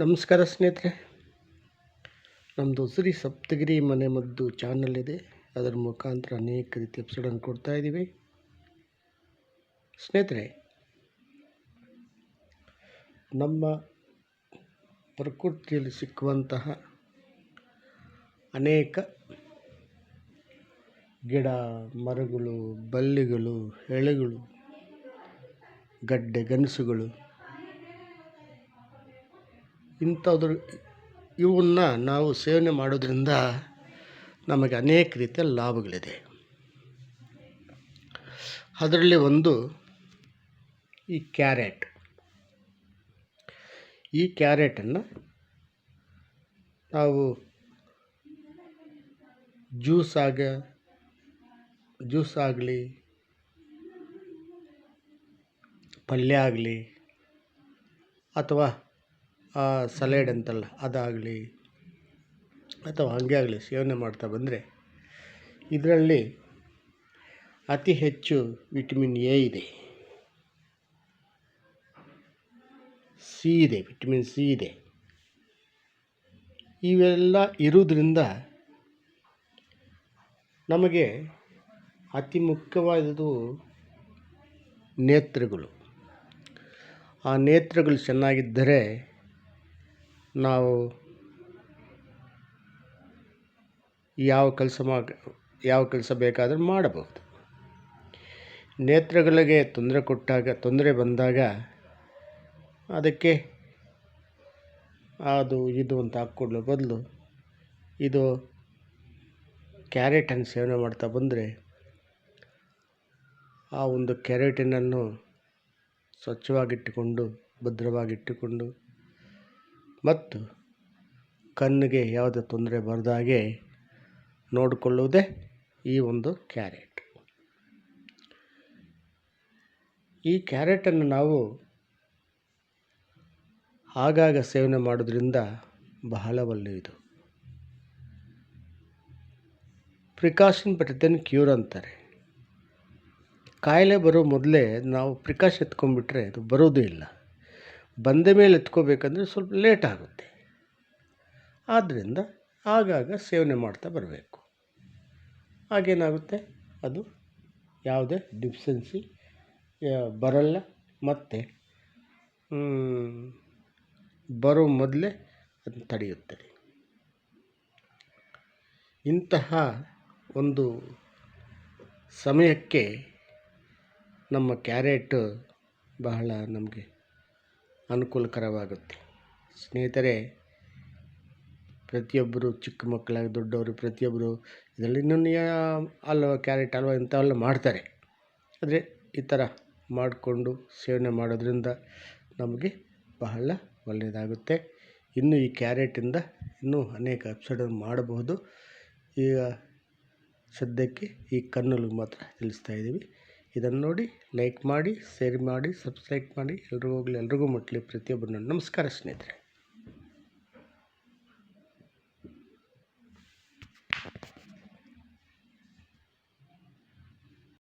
ನಮಸ್ಕಾರ ಸ್ನೇಹಿತರೆ. ನಮ್ಮದು ಶ್ರೀ ಸಪ್ತಗಿರಿ ಮನೆ ಮದ್ದು ಚಾನಲ್ ಇದೆ ಅದರ ಮುಖಾಂತರ ಅನೇಕ ರೀತಿಯ ಎಪಿಸೋಡನ್ನು ಕೊಡ್ತಾ ಇದ್ದೀವಿ. ಸ್ನೇಹಿತರೆ, ನಮ್ಮ ಪ್ರಕೃತಿಯಲ್ಲಿ ಸಿಕ್ಕುವಂತಹ ಅನೇಕ ಗಿಡ, ಮರಗಳು, ಬಳ್ಳಿಗಳು, ಎಳೆಗಳು, ಗಡ್ಡೆ ಗೆಣಸುಗಳು ಇಂಥದ್ರ, ಇವನ್ನ ನಾವು ಸೇವನೆ ಮಾಡೋದ್ರಿಂದ ನಮಗೆ ಅನೇಕ ರೀತಿಯ ಲಾಭಗಳಿದೆ. ಅದರಲ್ಲಿ ಒಂದು ಈ ಕ್ಯಾರೆಟ್. ಈ ಕ್ಯಾರೆಟನ್ನು ನಾವು ಜ್ಯೂಸ್ ಆಗ, ಜ್ಯೂಸ್ ಆಗಲಿ, ಪಲ್ಯ ಆಗಲಿ, ಅಥವಾ ಸಲೇಡ್ ಅಂತಲ್ಲ, ಅದಾಗಲಿ ಅಥವಾ ಹಾಗೆ ಆಗಲಿ ಸೇವನೆ ಮಾಡ್ತಾ ಬಂದರೆ ಇದರಲ್ಲಿ ಅತಿ ಹೆಚ್ಚು ವಿಟಮಿನ್ ಎ ಇದೆ. ಸಿ ಇದೆ ವಿಟಮಿನ್ ಸಿ ಇದೆ. ಇವೆಲ್ಲ ಇರುವುದರಿಂದ ನಮಗೆ ಅತಿ ಮುಖ್ಯವಾದದ್ದು ನೇತ್ರಗಳು. ಆ ನೇತ್ರಗಳು ಚೆನ್ನಾಗಿದ್ದರೆ ನಾವು ಯಾವ ಕೆಲಸ ಮಾಡಿ ಯಾವ ಕೆಲಸ ಬೇಕಾದರೂ ಮಾಡಬಹುದು. ನೇತ್ರಗಳಿಗೆ ತೊಂದರೆ ಕೊಟ್ಟಾಗ, ತೊಂದರೆ ಬಂದಾಗ ಅದಕ್ಕೆ ಅದು ಇದು ಅಂತ ಹಾಕ್ಕೊಳ್ಳೋ ಬದಲು ಇದು ಕ್ಯಾರೆಟನ್ನು ಸೇವನೆ ಮಾಡ್ತಾ ಬಂದರೆ ಆ ಒಂದು ಕ್ಯಾರೆಟಿನನ್ನು ಸ್ವಚ್ಛವಾಗಿಟ್ಟುಕೊಂಡು, ಭದ್ರವಾಗಿಟ್ಟುಕೊಂಡು ಮತ್ತು ಕಣ್ಣಿಗೆ ಯಾವುದೇ ತೊಂದರೆ ಬರದ ಹಾಗೆ ನೋಡಿಕೊಳ್ಳುವುದೇ ಈ ಒಂದು ಕ್ಯಾರೆಟ್. ಈ ಕ್ಯಾರೆಟನ್ನು ನಾವು ಆಗಾಗ ಸೇವನೆ ಮಾಡೋದ್ರಿಂದ ಬಹಳ ಒಳ್ಳೆಯದು ಪ್ರಿಕಾಷನ್ ಬೆಟರ್ ಕ್ಯೂರ್ ಅಂತಾರೆ. ಕಾಯಿಲೆ ಬರೋ ಮೊದಲೇ ನಾವು ಪ್ರಿಕಾಷನ್ ಎತ್ಕೊಂಡ್ಬಿಟ್ರೆ ಅದು ಬರೋದೇ ಇಲ್ಲ. ಬಂದ ಮೇಲೆ ಎತ್ಕೋಬೇಕಂದ್ರೆ ಸ್ವಲ್ಪ ಲೇಟ್ ಆಗುತ್ತೆ. ಆದ್ದರಿಂದ ಆಗಾಗ ಸೇವನೆ ಮಾಡ್ತಾ ಬರಬೇಕು. ಆಗೇನಾಗುತ್ತೆ ಅದು ಯಾವುದೇ ಡಿಫ್ಸೆನ್ಸಿ ಬರಲ್ಲ. ಮತ್ತು ಬರೋ ಮೊದಲೇ ಅದನ್ನು ತಡೆಯುತ್ತದೆ ಇಂತಹ ಒಂದು ಸಮಯಕ್ಕೆ ನಮ್ಮ ಕ್ಯಾರೆಟ್ ಬಹಳ ನಮಗೆ ಅನುಕೂಲಕರವಾಗುತ್ತೆ. ಸ್ನೇಹಿತರೆ, ಪ್ರತಿಯೊಬ್ಬರು ಚಿಕ್ಕ ಮಕ್ಕಳಾಗಿ ದೊಡ್ಡವರು, ಪ್ರತಿಯೊಬ್ಬರು ಇದರಲ್ಲಿ ಇನ್ನೊಂದು ಅಲ್ವ, ಕ್ಯಾರೆಟ್ ಅಲ್ವ ಇಂಥವೆಲ್ಲ ಮಾಡ್ತಾರೆ. ಆದರೆ ಈ ಥರ ಮಾಡಿಕೊಂಡು ಸೇವನೆ ಮಾಡೋದ್ರಿಂದ ನಮಗೆ ಬಹಳ ಒಳ್ಳೆಯದಾಗುತ್ತೆ. ಇನ್ನು ಈ ಕ್ಯಾರೆಟಿಂದ ಇನ್ನೂ ಅನೇಕ ಅಪ್ಸೈಡ್ ಮಾಡಬಹುದು. ಈಗ ಸದ್ಯಕ್ಕೆ ಈ ಕಣ್ಣಲ್ಲಿ ಮಾತ್ರ ತಿಳಿಸ್ತಾ ಇದ್ದೀವಿ. ಇದನ್ನು ನೋಡಿ ಲೈಕ್ ಮಾಡಿ ಶೇರ್ ಮಾಡಿ ಸಬ್ಸ್ಕ್ರೈಬ್ ಮಾಡಿ. ಎಲ್ರಿಗೂ ಹೋಗಲಿ, ಎಲ್ರಿಗೂ ಮುಟ್ಟಲಿ ಪ್ರತಿಯೊಬ್ಬರನ್ನು ನಮಸ್ಕಾರ ಸ್ನೇಹಿತರೆ.